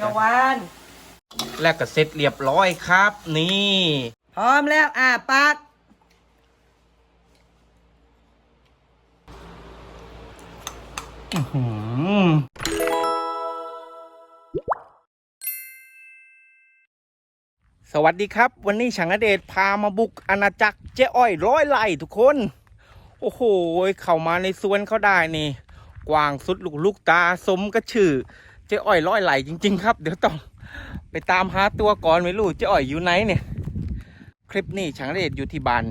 กวานและก็เสร็จเรียบร้อยครับ นี่พร้อมแล้วอ่าปากอื้อหือสวัสดีครับ วันนี้ฉังอเดชพามาบุกอาณาจักรเจ๊อ้อยร้อยไร่ทุกคน โอ้โห เข้ามาในสวนเขาได้นี่ กว้างสุดลูกลูกตาสมก็ชื่อ เจ๊อ้อยร้อยไร่จริง ๆ ครับ เดี๋ยวต้องไปตามหาตัวก่อนไม่รู้เจ๊อ้อยอยู่ไหนเนี่ย คลิปนี้ฉังเดชอยู่ที่บ้าน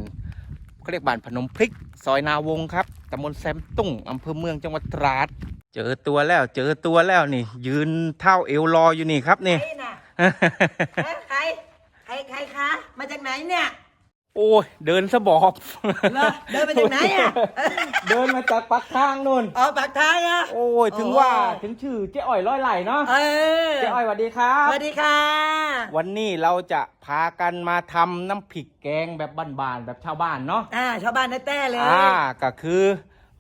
เขาเรียกบ้านพนมพริก ซอยนาวงครับตำบลแซมตุ้งอำเภอเมืองจังหวัดตราด เจอตัวแล้ว เจอตัวแล้วนี่ ยืนเท่าเอวรออยู่นี่ครับนี่ ใครน่ะ ใคร ใคร ใครคะ มาจากไหนเนี่ย โอ้ยเดินสะบอบ เหรอเดินมาจากไหนอะเดินมาจากปักทางนู่น อ๋อปากทางอะ โอ้ย ถึงว่าถึงชื่อเจ๊อ้อยร้อยไหลเนาะ เออเจ๊อ้อยสวัสดีครัสบ วัสดีค่ะ วันนี้เราจะพากันมาทำน้ำพริกแกงแบบบ้านๆแบบชาวบ้านเนาะ อ่าชาวบ้านแต้ๆเลย อ่าก็คือ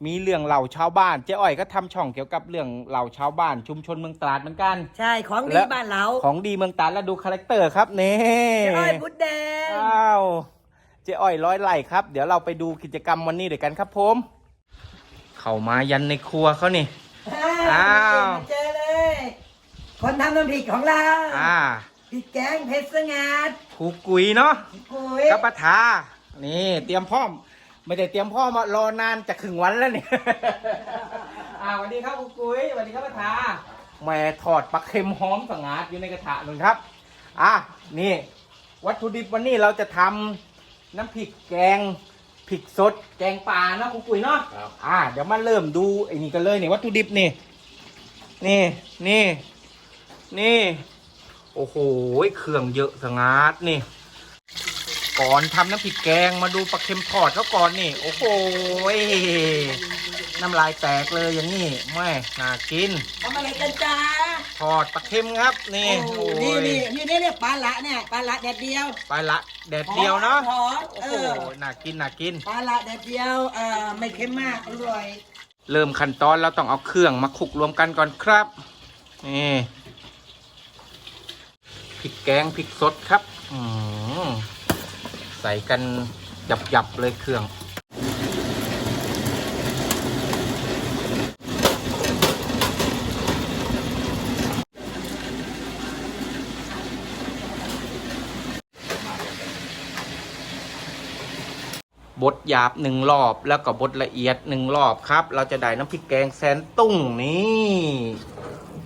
มีเรื่องเหล่าชาวบ้านเจ๊อ้อยก็ทำช่องเกี่ยวกับเรื่องเหล่าชาวบ้านชุมชนเมืองตราดเหมือนกัน ใช่ของดีและ บ้านเราของดีเมืองตราดแล้วดูคาแรคเตอร์ครับนี่ เจ๊อ้อยบุดแดง อ้าว เจ๊อ้อยร้อยไหลครับ เดี๋ยวเราไปดูกิจกรรมวันนี้ด้วยกันครับผม เข้ามายันในครัวเขานี่ อ้าวมาเจอเลย คนทำน้ำพริกของเราอ่าพริกแกงเพชรสงัดครูกุยเนาะกุยกับปะทานี่เตรียมพร้อม ไม่ได้เตรียมพร้อมมารอนานจะครึ่งวันแล้วเนี่ย อ่าสวัสดีครับครูกุยสวัสดีครับปะทาแม่ทอดปลาเค็มหอมสงัดอยู่ในกระทะนึงครับ อะนี่ วัตถุดิบวันนี้เราจะทำ น้ำพริกแกงพริกสด แกงป่าเนาะครูกุยเนาะครับ อ่า เดี๋ยวมาเริ่มดูไอ้นี่กันเลยนี่วัตถุดิบนี่ นี่นี่ นี่ โอ้โหเครื่องเยอะสงัดนี่ ก่อนทำน้ำพริกแกงมาดูปลาเค็มทอดเขาก่อนนี่ โอ้โหน้ำลายแตกเลยอย่างนี้แม่น่ากิน ทำอะไรกันจ้า ทอดปลาเค็มครับนี่โอ้โอ้นี่ยนี่นี่นี่เนี่ยปลาละเนี่ยปลาละแดดเดียวไปละแดดเดียวเนาะหอมโอ้เอโหอน่ากินน่ากิน ปลาละแดดเดียวเอ่อไม่เค็มมากอร่อยเริ่มขั้นตอนเราต้องเอาเครื่องมาคลุกรวมกันก่อนครับนี่พริกแกงพริกสดครับอืมใส่กันหยับๆเลยเครื่อง บดหยาบหนึ่งรอบแล้วก็บดละเอียดหนึ่งรอบครับ เราจะได้น้ำพริกแกงแสนตุ้งนี่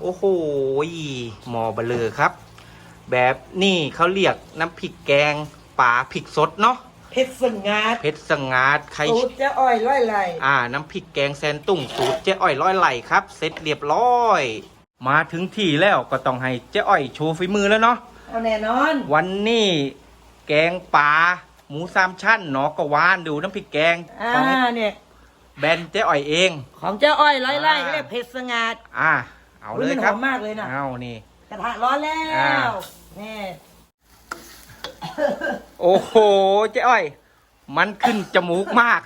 โอ้โหหมอเบลอครับ แบบนี่เขาเรียกน้ำพริกแกงป่าพริกสดเนาะเพชรสงัดเพชรสงาดใครสูตรเจ้าอ้อยร้อยไหลอ่า น้ำพริกแกงแซนตุ้งสูตรเจ๊อ้อยร้อยไหลครับเสร็จเรียบร้อย มาถึงที่แล้วก็ต้องให้เจ๊อ้อยโชว์ฝีมือแล้วเนาะเอาแน่นอน วันนี้แกงป่า หมูสามชั้นหนอกระวานดูน้ำพริกแกงอ่าของเนี่ย แบรนด์เจ๊อ้อยเอง ของเจ้าอ้อยร้อยไร่อ่าก็เรียกเพชรสงัด อ่า เอาเลยมันครับหอมมากเลยนะเอานี่ กระทะร้อนแล้อ่า วนี่โอ้โห เจ๊อ้อย มันขึ้นจมูกมาก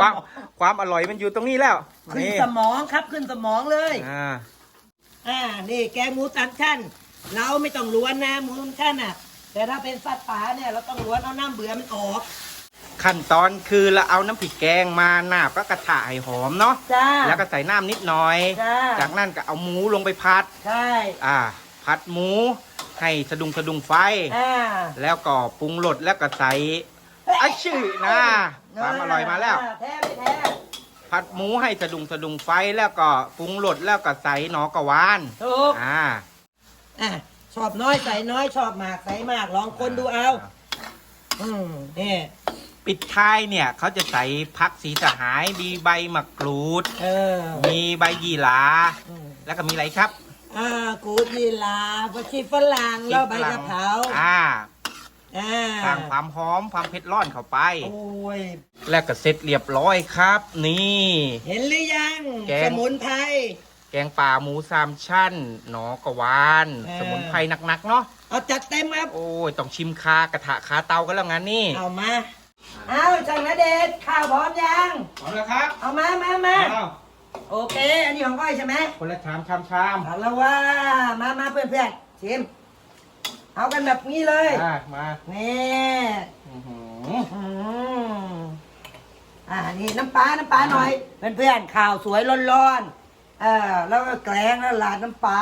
ความความอร่อยมันอยู่ตรงนี้แล้วขึ้นนี่สมองครับขึ้นสมองเลย อ่า อ่า นี่แกงหมูสามชั้น เราไม่ต้องล้วนนะหมูสามชั้นอะ แต่ถ้าเป็นสัตว์ป่าเนี่ยเราต้องล้วนเอาน้ำเบื่อมันออกขั้นตอนคือเราเอาน้ำพริกแกงมาหนาบก็กระถะให้หอมเนาะจ้าแล้วก็ใส่น้ำนิดหน่อย จ้าจากนั้นก็เอาหมูลงไปพัด ใช่อ่าพัดหมูให้สะดุงสะดุงไฟ อ่า แล้วก็ปรุงรสแล้วก็ใส่อาชื่อนะความอร่อยมาแล้ว แท้ไม่แท้ผัดหมูให้สะดุงสะดุงไฟแล้วก็ปรุงรสแล้วก็ใส่หนอกระวานถูกอ่า อะ ชอบน้อยใส่น้อยชอบมากใส่มากลองคนดูเอา อืมนี่ ปิดท้ายเนี่ย เขาจะใส่ผักสีสหาย มีใบมะกรูด เออ มีใบยี่หร่าอืม แล้วก็มีอะไรครับอ่ากูดยีลาผักชีฝรั่งแล้วใบกะเพราอ่าอ่าสร้างความหอมความเผ็ดร้อนเข้าไป โอ้ย แล้วก็เสร็จเรียบร้อยครับ นี่ เห็นหรือยัง แกง สมุนไพรแก งป่าหมูสามชั้น หนอกระวาน เออ สมุนไพรหนักๆเนาะ เอาจัดเต็มครับ โอ้ย ต้องชิมคากระทะคาเตากันแล้วงั้นนี่ เอามา เอาจังนะเดชข้าวพร้อมยัง พร้อมแล้วครับเอามามามาเอาโอเค อันนี้ของก้อยใช่ไหมคนละชามชามชามเอาละว่า มามาเพื่อนเพื่อนๆชิม เอากันแบบนี้เลย อะมานี่อื้อหืออืมอ่า นี่น้ำปลา น้ำปลาหน่อย เพื่อนเพื่อนๆข่าวสวยร้อนๆ เออแล้วก็แกล้งแล้วลาดน้ำปลา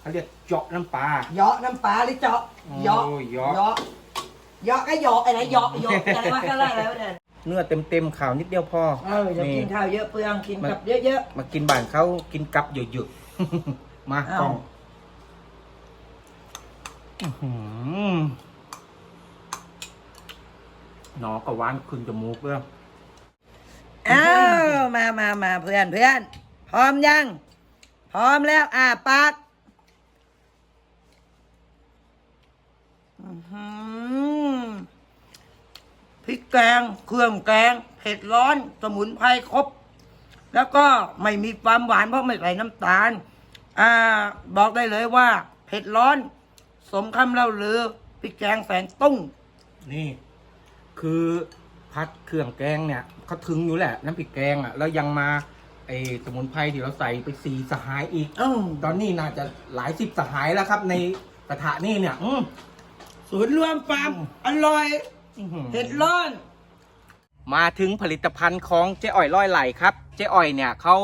เขาเรียกเจาะน้ำปลา เหยาะน้ำปลาหรือเจาะเหยาะโอ้ยเหยาะ เหยาะเหยาะก็เหยาะอะไรเหยาะเหยาะอะไรวะก็อะไรแล้วเนี่ยเนื้อเต็มเต็มๆข่าวนิดเดียวพอเอออย่ากินข้าวเยอะเปลืองกินกับเยอะ มากินบ้านเขากินกับเยอะๆ มาเอ้ากล่องอื้อหือหนอกับหวานขึ้นจมูกเลยๆอ้าวมามามาเพื่อนเพื่อนพ ร้อมยัง พร้อมแล้ว อ่าปากพริกแกง เครื่องแกง เผ็ดร้อน สมุนไพรครบ แล้วก็ไม่มีความหวานเพราะไม่ใส่น้ำตาล อ่า บอกได้เลยว่า เผ็ดร้อน สมคำเล่าลือพริกแกงแสงตุ้ง นี่คือพัดเครื่องแกงเนี่ยเขาถึงอยู่แหละ น้ำพริกแกงอะ แล้วยังมา ไอ้สมุนไพรที่เราใส่ไปสีสหายอีกอืมตอนนี้น่าจะหลายสิบสหายแล้วครับ ในกระทะนี่เนี่ย อืม ศูนย์รวมฟาร์มอร่อยอื้อหือเผ็ดร้อน มาถึงผลิตภัณฑ์ของเจ๊อ้อยร้อยไหลครับ เจ๊อ้อยเนี่ยเขา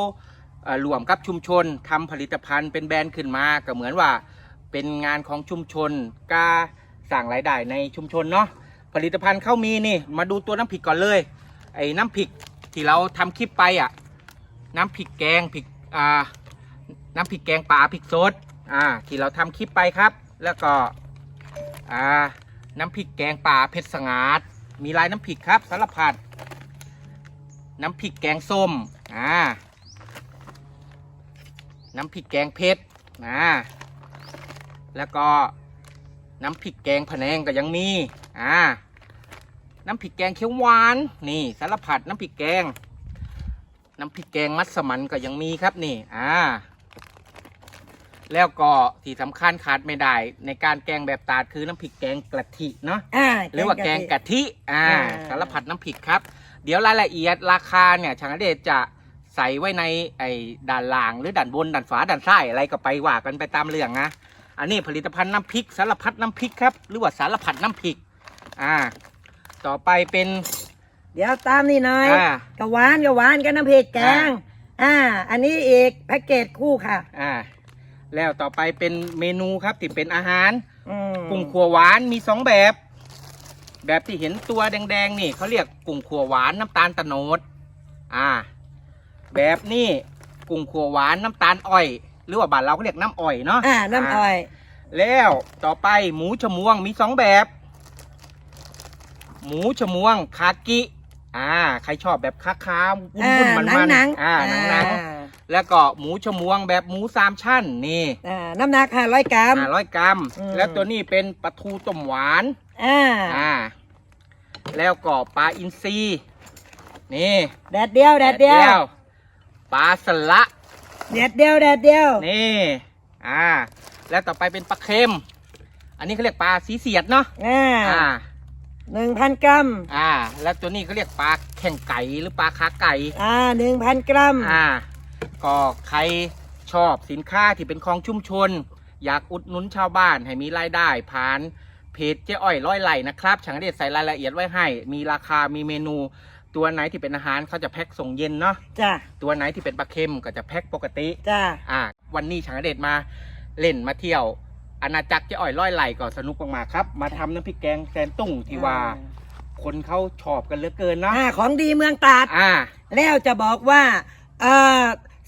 เอ่อรวมกับชุมชนทำผลิตภัณฑ์เป็นแบรนด์ขึ้นมาก็เหมือนว่า เป็นงานของชุมชนกล้าสั่งรายได้ในชุมชนเนาะผลิตภัณฑ์เขามีนี่ มาดูตัวน้ำพริกก่อนเลย ไอ้น้ำพริกที่เราทำคลิปไปอะ น้ำพริกแกงพริกอ่าน้ำพริกแกงป่าพริกสดอ่าที่เราทำคลิปไปครับ แล้วก็อ่าน้ำพริกแกงป่าเผ็ดสงาดมีลายน้ำพริกครับสารพัดน้ำพริกแกงส้มอ่าน้ำพริกแกงเผ็ดอ่าแล้วก็น้ำพริกแกงพะแนงก็ยังมีอ่าน้ำพริกแกงเขียวหวาน นี่สารพัดน้ำพริกแกง น้ำพริกแกงมัสมั่นก็ยังมีครับนี่อ่าแล้วก็ที่สำคัญขาดไม่ได้ ในการแกงแบบตาดคือน้ำพริกแกงกะทิเนาะอ่าหรือว่าแกงกะทิอ่าอ่าสารพัดน้ำพริกครับ เดี๋ยวรายละเอียดราคาเนี่ยช่างเดชจะใส่ไว้ในไอ้ด่านล่างหรือด่านบนด่านฝาด่านซ้ายอะไรก็ไปว่ากันไปตามเรื่องนะอันนี้ผลิตภัณฑ์น้ำพริกสารพัดน้ำพริกครับ หรือว่าสารพัดน้ำพริกอ่าต่อไปเป็น เดี๋ยวตามนี่หน่อยอ่ากะหวานกะหวานกันน้ำเผ็ดแกง อ่า อันนี้อีกแพ็กเกจคู่ค่ะอ่า แล้วต่อไปเป็นเมนูครับที่เป็นอาหารอืมกุ้งขัวหวานมีสองแบบ แบบที่เห็นตัวแดงๆนี่เขาเรียกกุ้งขัวหวานน้ำตาลตะโนด อ่า แบบนี้กุ้งขัวหวานน้ำตาลอ้อย หรือว่าบ้านเราเขาเรียกน้ำอ้อยเนาะ อ่าน้ำอ้อย แล้วต่อไปหมูชมวงมีสองแบบ หมูชมวงคากิ อ่าใครชอบแบบคาคาๆวุ้นอ่าวุ้นมันหนังมันหนังอ่าหนังหนังแล้วก็หมูชมวงแบบหมูสามชั้นนี่อ่าน้ำหนักห้าร้อยกรัมห้าร้อยกรัมอืมแล้วตัวนี้เป็นปลาทูต้มหวานอ่าอ่า แล้วก็ปลาอินทรีนี่แดดเดียวแดดเดียวปลาสละแดดเดียวแดดเดียวนี่อ่า แล้วต่อไปเป็นปลาเค็ม อันนี้เขาเรียกปลาสีเสียดเนาะอ่าอ่า หนึ่งพันกรัม อ่า แล้วตัวนี้เขาเรียกปลาแข่งไก่หรือปลาขาไก่ อ่าหนึ่งพันกรัม อ่า ก็ใครชอบสินค้าที่เป็นของชุมชน อยากอุดหนุนชาวบ้านให้มีรายได้ผ่านเพจเจ๊อ้อยร้อยไหลนะครับช่างเดชใส่รายละเอียดไว้ให้ มีราคามีเมนู ตัวไหนที่เป็นอาหารเขาจะแพ็คส่งเย็นเนาะ จ้าตัวไหนที่เป็นปลาเค็มก็จะแพ็คปกติ จ้าอ่า วันนี้ช่างเดชมาเล่นมาเที่ยว อาณาจักรเจ๊อ้อยร้อยไหลก็สนุกมากๆครับ มาทำน้ำพริกแกงแซนตุ้งที่ว่า คนเขาชอบกันเหลือเกินเนาะอ่าของดีเมืองตราด อ่า แล้วจะบอกว่าเอ่อ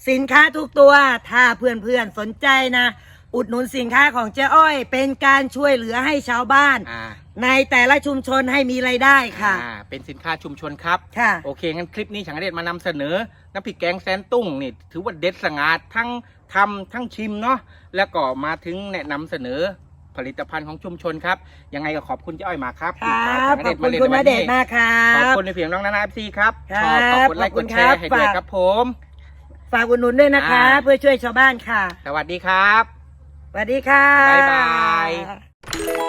สินค้าทุกตัว ถ้าเพื่อนๆสนใจนะ อุดหนุนสินค้าของเจ๊อ้อย เป็นการช่วยเหลือให้ชาวบ้าน อ่าในแต่ละชุมชนให้มีไรายได้ค่ะ อ่าเป็นสินค้าชุมชนครับ ค่ะ โอเคงั้นคลิปนี้ฉังเดชมานำเสนอ น้ำพริกแกงแซนตุ้งนี่ถือว่าเด็ดสงัดทั้ง ทำทั้งชิมเนาะแล้วก็มาถึงแนะนำเสนอผลิตภัณฑ์ของชุมชนครับ ยังไงก็ขอบคุณเจ้าอ้อยมากครับครัที่บพาขฉัอบนคุณล่นคุณในณวันเดนี้ชน์มากครัขอบบคุณในเพียงน้องนานาเอฟซีครับครัชบอบขอบคุณไลค์ขอบคุกณดแชร์ครับให้ด้วยฝากครับผม ฝากอุดหนุนด้วยนะคะอ่าเพื่อช่วยชาวบ้านค่ะ สวัสดีครับ สวัสดีค่ะ บ๊ายบาย